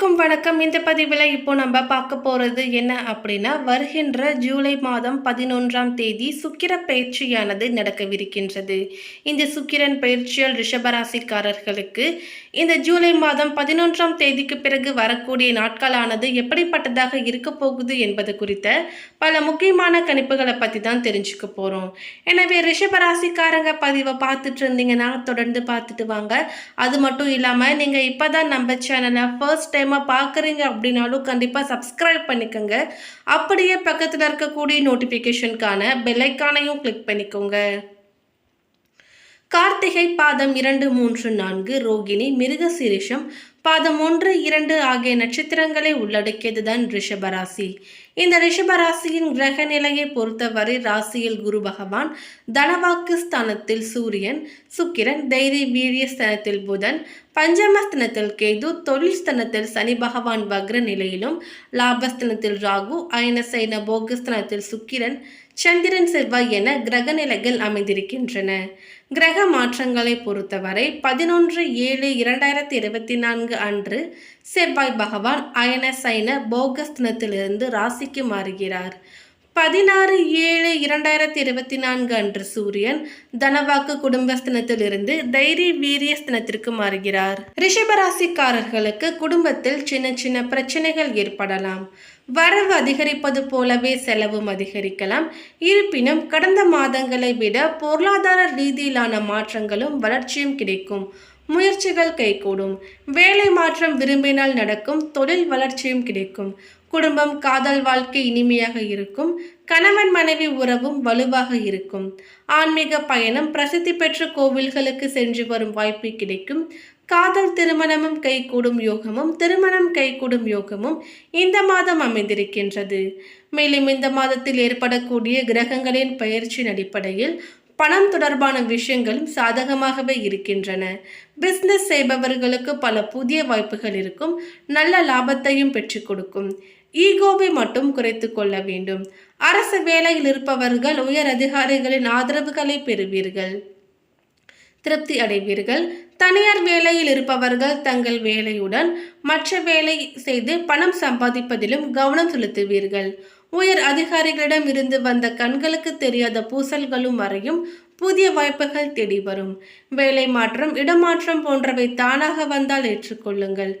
அனைவருக்கும் வணக்கம். இந்த பதிவில் இப்போ நம்ம பார்க்க போகிறது என்ன அப்படின்னா வருகின்ற ஜூலை மாதம் பதினொன்றாம் தேதி சுக்கிர பயிற்சியானது நடக்கவிருக்கின்றது. இந்த சுக்கிரன் பயிற்சியால் ரிஷபராசிக்காரர்களுக்கு இந்த ஜூலை மாதம் பதினொன்றாம் தேதிக்கு பிறகு வரக்கூடிய நாட்களானது எப்படிப்பட்டதாக இருக்க போகுது என்பது குறித்த பல முக்கியமான கணிப்புகளை பற்றி தான் தெரிஞ்சுக்க போகிறோம் எனவே ரிஷபராசிக்காரங்க பதிவை பார்த்துட்டு இருந்தீங்கன்னா தொடர்ந்து பார்த்துட்டு வாங்க. அது மட்டும் இல்லாமல் நீங்கள் இப்போ தான் நம்ம சேனலை ஃபர்ஸ்ட் டைம் டைமாக பார்க்குறீங்க அப்படின்னாலும் கண்டிப்பாக சப்ஸ்கிரைப் பண்ணிக்கோங்க. அப்படியே பக்கத்தில் இருக்கக்கூடிய நோட்டிஃபிகேஷனுக்கான பெல்லைக்கானையும் கிளிக் பண்ணிக்கோங்க. கார்த்திகை பாதம் இரண்டு மூன்று நான்கு ரோகிணி மிருகசிரிஷம் பாதம் ஒன்று இரண்டு ஆகிய நட்சத்திரங்களை உள்ளடக்கியதுதான் ரிஷபராசி. இந்த ரிஷபராசியின் கிரக நிலையை பொறுத்தவரை ராசியில் குரு பகவான் தனவாக்கு ஸ்தானத்தில் சூரியன் சுக்கிரன் தைரிய வீரிய ஸ்தானத்தில் புதன் பஞ்சமஸ்தனத்தில் கேது தொழில் ஸ்தனத்தில் சனி பகவான் வக்ர நிலையிலும் லாபஸ்தனத்தில் ராகு அயனசைன போகஸ்தனத்தில் சுக்கிரன் சந்திரன் செவ்வாய் என கிரக நிலைகள் அமைந்திருக்கின்றன. கிரக மாற்றங்களை பொறுத்தவரை பதினொன்று ஏழு இரண்டாயிரத்தி இருபத்தி நான்கு அன்று செவ்வாய் பகவான் அயன சைன போகஸ்தனத்திலிருந்து ராசிக்கு மாறுகிறார். பதினாறு ஏழு இரண்டாயிரத்தி இருபத்தி நான்கு அன்று சூரியன் தனவாக்கு குடும்பஸ்தனத்திலிருந்து தைரிய வீரியஸ்தனத்திற்கு மாறுகிறார். ரிஷபராசிக்காரர்களுக்கு குடும்பத்தில் சின்ன சின்ன பிரச்சனைகள் ஏற்படலாம். வரவு அதிகரிப்பது போலவே செலவும் அதிகரிக்கலாம். இருப்பினும் கடந்த மாதங்களை விட பொருளாதார ரீதியிலான மாற்றங்களும் வளர்ச்சியும் கிடைக்கும். முயற்சிகள் கைகூடும். வேலை மாற்றம் விரும்பினால் நடக்கும். தொழில் வளர்ச்சியும் கிடைக்கும். குடும்பம் காதல் வாழ்க்கை இனிமையாக இருக்கும். கணவன் மனைவி உறவும் வலுவாக இருக்கும். ஆன்மீக பயணம் பிரசித்தி பெற்ற கோவில்களுக்கு சென்று வரும் வாய்ப்பு கிடைக்கும். காதல் திருமணமும் கைகூடும் யோகமும் திருமணம் கைகூடும் யோகமும் இந்த மாதம் அமைந்திருக்கின்றது. மேலும் இந்த மாதத்தில் ஏற்படக்கூடிய கிரகங்களின் பயிற்சியின் அடிப்படையில் பணம் தொடர்பான விஷயங்களும் சாதகமாகவே இருக்கின்றன. பிஸ்னஸ் செய்பவர்களுக்கு பல புதிய வாய்ப்புகள் இருக்கும் நல்ல லாபத்தையும் பெற்றுக் கொடுக்கும். ஈகோவை மட்டும் குறைத்து கொள்ள வேண்டும். அரசு வேலையில் இருப்பவர்கள் உயர் அதிகாரிகளின் ஆதரவுகளை பெறுவீர்கள். திருப்தி அடைவீர்கள். தனியார் வேலையில் இருப்பவர்கள் தங்கள் வேலையுடன் மற்ற வேலை செய்து பணம் சம்பாதிப்பதிலும் கவனம் செலுத்துவீர்கள். உயர் அதிகாரிகளிடம் இருந்து வந்த கண்களுக்கு தெரியாத பூசல்களும் மறையும் புதிய வாய்ப்புகள் தேடி வரும். வேலை மாற்றம் இடமாற்றம் போன்றவை தானாக வந்தால் ஏற்றுக்கொள்ளுங்கள்.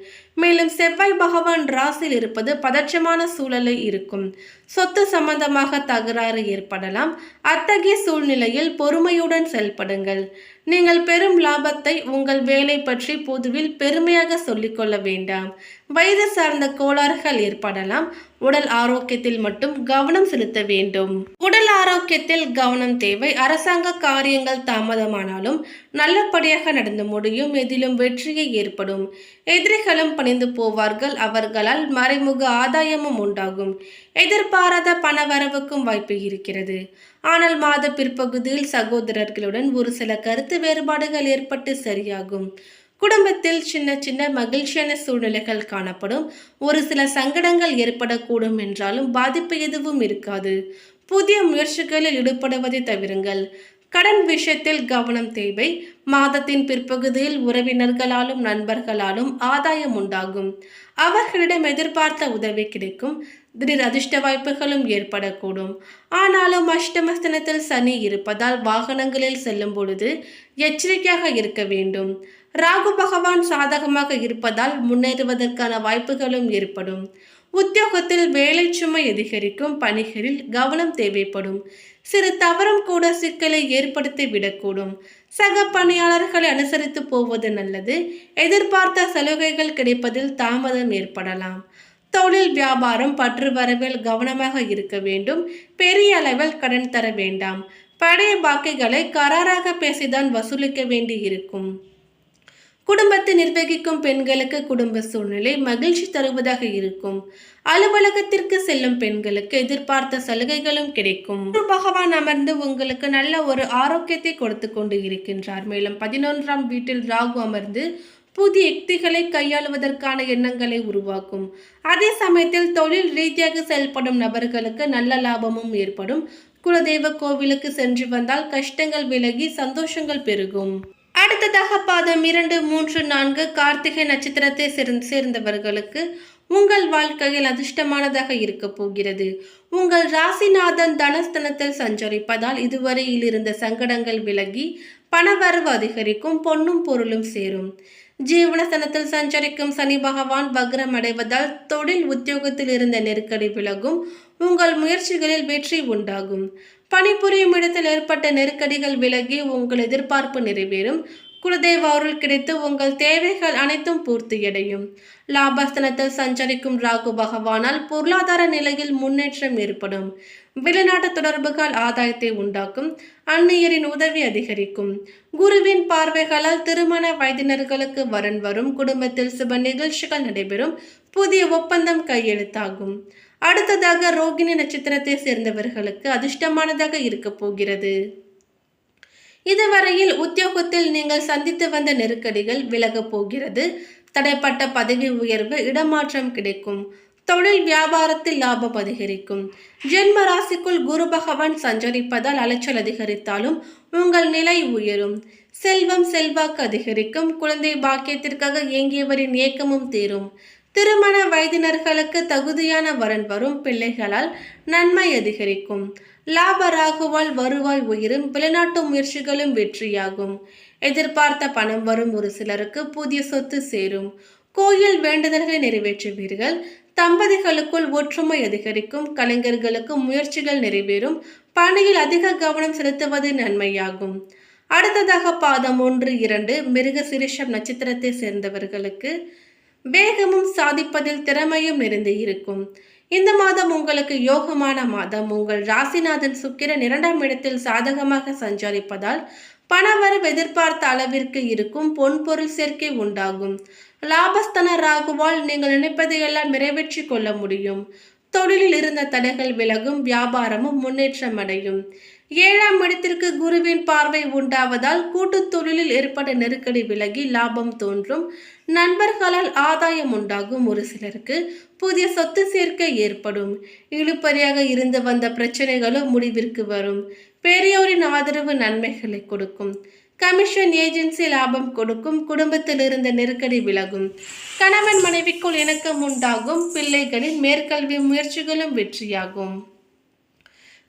மேலும் செவ்வாய் பகவான் ராசியில் இருப்பது பதற்றமான சூழலில் இருக்கும். சொத்து சம்பந்தமாக தகராறு ஏற்படலாம். அத்தகைய சூழ்நிலையில் பொறுமையுடன் செயல்படுங்கள். நீங்கள் பெரும் லாபத்தை உங்கள் வேலை பற்றி பொதுவில் பெருமையாக சொல்லிக்கொள்ள வேண்டாம். வயது சார்ந்த கோளாறுகள் ஏற்படலாம். உடல் ஆரோக்கியத்தில் மட்டும் கவனம் செலுத்த வேண்டும். உடல் ஆரோக்கியத்தில் கவனம் தேவை. அரசாங்க காரியங்கள் தாமதமானாலும் நல்லபடியாக நடந்து முடியும். எதிலும் வெற்றியை ஏற்படும். எதிரிகளும் பணிந்து போவார்கள். அவர்களால் மறைமுக ஆதாயமும் உண்டாகும். எதிர்பாராத பணவரவுக்கும் வாய்ப்பு இருக்கிறது. ஆனால் மாத பிற்பகுதியில் சகோதரர்களுடன் ஒரு சில கருத்து வேறுபாடுகள் ஏற்பட்டு சரியாகும். குடும்பத்தில் சின்ன சின்ன மகிழ்ச்சியான சூழ்நிலைகள் காணப்படும். ஒரு சில சங்கடங்கள் ஏற்படக்கூடும் என்றாலும் பாதிப்பு எதுவும் இருக்காது. புதிய முயற்சிகளில் ஈடுபடுவதை தவிருங்கள். கடன் விஷயத்தில் கவனம் தேவை. மாதத்தின் பிற்பகுதியில் உறவினர்களாலும் நண்பர்களாலும் ஆதாயம் உண்டாகும். அவர்களிடம் எதிர்பார்த்த உதவி கிடைக்கும். திடீர் அதிர்ஷ்ட வாய்ப்புகளும் ஏற்படக்கூடும். ஆனாலும் அஷ்டமஸ்தனத்தில் சனி இருப்பதால் வாகனங்களில் செல்லும் பொழுது எச்சரிக்கையாக இருக்க வேண்டும். ராகு பகவான் சாதகமாக இருப்பதால் முன்னேறுவதற்கான வாய்ப்புகளும் ஏற்படும். உத்தியோகத்தில் வேலை சுமை அதிகரிக்கும் பணிகளில் கவனம் தேவைப்படும். சிறு தவறும் கூட சிக்கலை ஏற்படுத்தி விடக்கூடும். சக பணியாளர்களை அனுசரித்து போவது நல்லது. எதிர்பார்த்த சலுகைகள் கிடைப்பதில் தாமதம் ஏற்படலாம். தொழில் வியாபாரம் பற்று வரவில் கவனமாக இருக்க வேண்டும். பெரிய அளவில் கடன் தர வேண்டாம். பழைய பாக்கிகளை கராராக பேசிதான் வசூலிக்க வேண்டி இருக்கும் குடும்பத்தை நிர்வகிக்கும் பெண்களுக்கு குடும்ப சூழ்நிலை மகிழ்ச்சி தருவதாக இருக்கும். அலுவலகத்திற்கு செல்லும் பெண்களுக்கு எதிர்பார்த்த சலுகைகளும் கிடைக்கும். பகவான் அமர்ந்து உங்களுக்கு நல்ல ஒரு ஆரோக்கியத்தை கொடுத்து கொண்டு இருக்கின்றார். மேலும் பதினொன்றாம் வீட்டில் ராகு அமர்ந்து புதிய யுக்திகளை கையாளுவதற்கான எண்ணங்களை உருவாக்கும். அதே சமயத்தில் தொழில் ரீதியாக செயல்படும் நபர்களுக்கு நல்ல லாபமும் ஏற்படும். குலதெய்வ கோவிலுக்கு சென்று வந்தால் கஷ்டங்கள் விலகி சந்தோஷங்கள் பெருகும். அடுத்ததாக பாதம் இரண்டு மூன்று நான்கு கார்த்திகை நட்சத்திரத்தை சேர்ந்து சேர்ந்தவர்களுக்கு உங்கள் வாழ்க்கையில் அதிர்ஷ்டமானதாக இருக்க போகிறது. உங்கள் ராசிநாதன் தனஸ்தனத்தில் சஞ்சரிப்பதால் இதுவரையில் இருந்த சங்கடங்கள் விலகி பணவரவு அதிகரிக்கும் பொன்னும் பொருளும் சேரும். ஜீவனஸ்தனத்தில் சஞ்சரிக்கும் சனி பகவான் வக்ரம் அடைவதால் தொழில் உத்தியோகத்தில் இருந்த நெருக்கடி விலகும். உங்கள் முயற்சிகளில் வெற்றி உண்டாகும். பணிபுரியும் இடத்தில் ஏற்பட்ட நெருக்கடிகள் விலகி உங்கள் எதிர்பார்ப்பு நிறைவேறும். குலதெய்வ அருள் கிடைத்து உங்கள் தேவைகள் அனைத்தும் பூர்த்தியடையும். லாபஸ்தனத்தில் சஞ்சரிக்கும் ராகு பகவானால் பொருளாதார நிலையில் முன்னேற்றம் ஏற்படும். வெளிநாட்டு தொடர்புகள் ஆதாயத்தை உண்டாக்கும் அந்நியரின் உதவி அதிகரிக்கும். குருவின் பார்வைகளால் திருமண வயதினர்களுக்கு வரன் வரும் குடும்பத்தில் சுப நிகழ்ச்சிகள் நடைபெறும் புதிய ஒப்பந்தம் கையெழுத்தாகும். அடுத்ததாக ரோகிணி நட்சத்திரத்தை சேர்ந்தவர்களுக்கு அதிர்ஷ்டமானதாக இருக்க போகிறது. இதுவரையில் உத்தியோகத்தில் நீங்கள் சந்தித்து வந்த நெருக்கடிகள் விலகப் போகிறது. தடைப்பட்ட பதவி உயர்வு இடமாற்றம் கிடைக்கும். தொழில் வியாபாரத்தில் லாபம் அதிகரிக்கும். ஜென்ம ராசிக்குள் குரு பகவான் சஞ்சரிப்பதால் அலைச்சல் அதிகரித்தாலும் உங்கள் நிலை உயரும். செல்வம் செல்வாக்கு அதிகரிக்கும். குழந்தை பாக்கியத்திற்காக இயங்கியவரின் ஏக்கமும் தீரும். திருமண வயதினர்களுக்கு தகுதியான வரன் வரும். பிள்ளைகளால் நன்மை அதிகரிக்கும். லாப ராகுவால் வருவாய் உயரும். வெளிநாட்டு முயற்சிகளும் வெற்றியாகும். எதிர்பார்த்த பணம் வரும் ஒரு சிலருக்கு புதிய சொத்து சேரும். கோயில் வேண்டுதல்களை நிறைவேற்றுவீர்கள். தம்பதிகளுக்குள் ஒற்றுமை அதிகரிக்கும் கலைஞர்களுக்கு முயற்சிகள் நிறைவேறும் பணியில் அதிக கவனம் செலுத்துவது நன்மையாகும். அடுத்ததாக பாதம் ஒன்று இரண்டு மிருக சிரிஷம் நட்சத்திரத்தை சேர்ந்தவர்களுக்கு வேகமும் சாதிப்பதில் திறமையும் நிறைந்து இருக்கும். இந்த மாதம் உங்களுக்கு யோகமான மாதம். உங்கள் ராசிநாதன் சுக்கிரன் இரண்டாம் இடத்தில் சாதகமாக சஞ்சரிப்பதால் பணவரவு எதிர்பார்த்த அளவிற்கு இருக்கும் பொன்பொருள் சேர்க்கை உண்டாகும். லாபஸ்தன ராகுவால் நீங்கள் நினைப்பதையெல்லாம் நிறைவேற்றி கொள்ள முடியும். தொழிலில் இருந்த தடைகள் விலகும் வியாபாரமும் முன்னேற்றம் அடையும். ஏழாம் இடத்திற்கு குருவின் பார்வை உண்டாவதால் கூட்டுத் தொழிலில் ஏற்பட்ட நெருக்கடி விலகி லாபம் தோன்றும். நண்பர்களால் ஆதாயம் உண்டாகும் ஒரு சிலருக்கு புதிய சொத்து சேர்க்கை ஏற்படும். இழுப்பறியாக இருந்து வந்த பிரச்சனைகளும் முடிவிற்கு வரும். பெரியோரின் ஆதரவு நன்மைகளை கொடுக்கும். கமிஷன் ஏஜென்சி லாபம் கொடுக்கும். குடும்பத்தில் இருந்த நெருக்கடி விலகும். கணவன் மனைவிக்குள் இணக்கம் உண்டாகும். பிள்ளைகளின் மேற்கல்வி முயற்சிகளும் வெற்றியாகும்.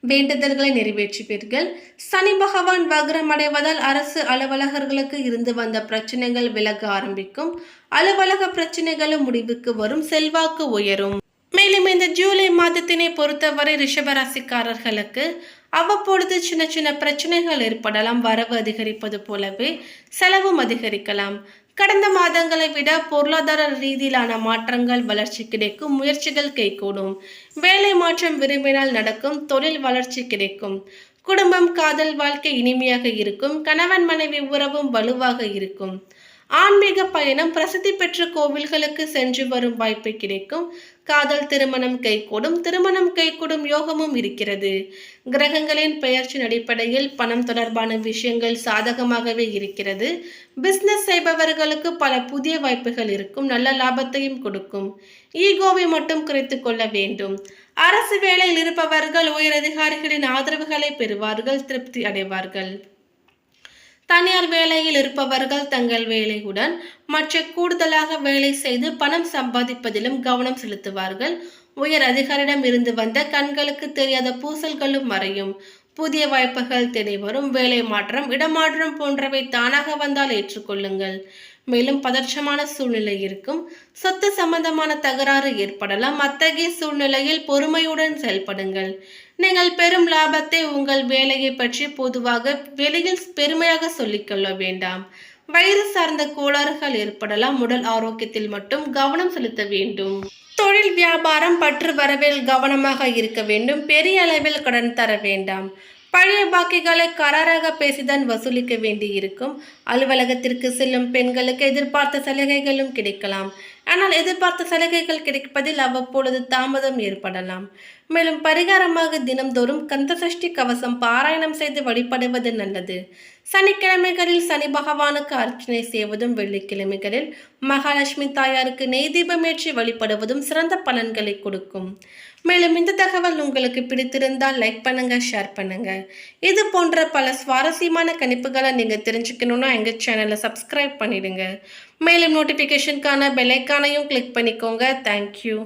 வேண்டுதல்களை நிறைவேற்றுவீர்கள் சனி பகவான் வக்ரம் அடைவதால் அரசு அலுவலகர்களுக்கு இருந்து வந்த பிரச்சனைகள் விலக ஆரம்பிக்கும். அலுவலக பிரச்சனைகளும் முடிவுக்கு வரும் செல்வாக்கு உயரும். மேலும் இந்த ஜூலை மாதத்தினை பொறுத்தவரை ரிஷபராசிக்காரர்களுக்கு அவ்வப்பொழுது சின்ன சின்ன பிரச்சனைகள் ஏற்படலாம் வரவு அதிகரிப்பது போலவே செலவும் அதிகரிக்கலாம். கடந்த மாதங்களை விட பொருளாதார ரீதியிலான மாற்றங்கள் வளர்ச்சி கிடைக்கும் முயற்சிகள் கைகூடும். வேலை மாற்றம் விரும்பினால் நடக்கும் தொழில் வளர்ச்சி கிடைக்கும். குடும்பம் காதல் வாழ்க்கை இனிமையாக இருக்கும் கணவன் மனைவி உறவும் வலுவாக இருக்கும். ஆன்மீக பயணம் பிரசித்தி பெற்ற கோவில்களுக்கு சென்று வரும் வாய்ப்பு கிடைக்கும். காதல் திருமணம் கைகூடும் திருமணம் கைகூடும் யோகமும் இருக்கிறது. கிரகங்களின் பெயர்ச்சியின் அடிப்படையில் பணம் தொடர்பான விஷயங்கள் சாதகமாகவே இருக்கிறது. பிசினஸ் செய்பவர்களுக்கு பல புதிய வாய்ப்புகள் இருக்கும் நல்ல லாபத்தையும் கொடுக்கும். ஈகோவை மட்டும் குறைத்து கொள்ள வேண்டும். அரசு வேலையில் இருப்பவர்கள் உயரதிகாரிகளின் ஆதரவுகளை பெறுவார்கள் திருப்தி அடைவார்கள். தனியார் வேலையில் இருப்பவர்கள் தங்கள் வேலையுடன் மற்ற கூடுதலாக வேலை செய்து பணம் சம்பாதிப்பதிலும் கவனம் செலுத்துவார்கள். உயர் அதிகாரிடம் இருந்து வந்த கண்களுக்கு தெரியாத பூசல்களும் மறையும். புதிய வாய்ப்புகள் தேடி வரும். வேலை மாற்றம் இடமாற்றம் போன்றவை தானாக வந்தால் ஏற்றுக்கொள்ளுங்கள். மேலும் பதற்றமான சூழ்நிலை இருக்கும். சொத்து சம்பந்தமான தகராறு ஏற்படலாம். அத்தகைய சூழ்நிலையில் பொறுமையுடன் செயல்படுங்கள். நீங்கள் பெரும் லாபத்தை உங்கள் வேலையை பற்றி பொதுவாக வெளியில் பெருமையாக சொல்லிக்கொள்ள வேண்டாம். வயிறு சார்ந்த கோளாறுகள் ஏற்படலாம். உடல் ஆரோக்கியத்தில் மட்டும் கவனம் செலுத்த வேண்டும். தொழில் வியாபாரம் பற்று வரவில் கவனமாக இருக்க வேண்டும். பெரிய அளவில் கடன் தர வேண்டாம். பழைய பாக்கிகளை கராராக பேசிதான் வசூலிக்க வேண்டியிருக்கும். அலுவலகத்திற்கு செல்லும் பெண்களுக்கு எதிர்பார்த்த சலுகைகளும் கிடைக்கலாம். ஆனால் எதிர்பார்த்த சலுகைகள் கிடைப்பதில் அவ்வப்பொழுது தாமதம் ஏற்படலாம். மேலும் பரிகாரமாக தினம்தோறும் கந்தசஷ்டி கவசம் பாராயணம் செய்து வழிபடுவது நல்லது. சனிக்கிழமைகளில் சனி பகவானுக்கு அர்ச்சனை செய்வதும் வெள்ளிக்கிழமைகளில் மகாலட்சுமி தாயாருக்கு நெய் தீபமேற்றி வழிபடுவதும் சிறந்த பலன்களை கொடுக்கும். மேலும் இந்த தகவல் உங்களுக்கு பிடித்திருந்தால் லைக் பண்ணுங்க ஷேர் பண்ணுங்க. இது போன்ற பல சுவாரஸ்யமான கணிப்புகளை நீங்க தெரிஞ்சுக்கணும்னா எங்க சேனலை சப்ஸ்கிரைப் பண்ணிடுங்க. மேலும் நோட்டிஃபிகேஷனுக்கான பெல்லைக்கானையும் கிளிக் பண்ணிக்கோங்க. தேங்க்யூ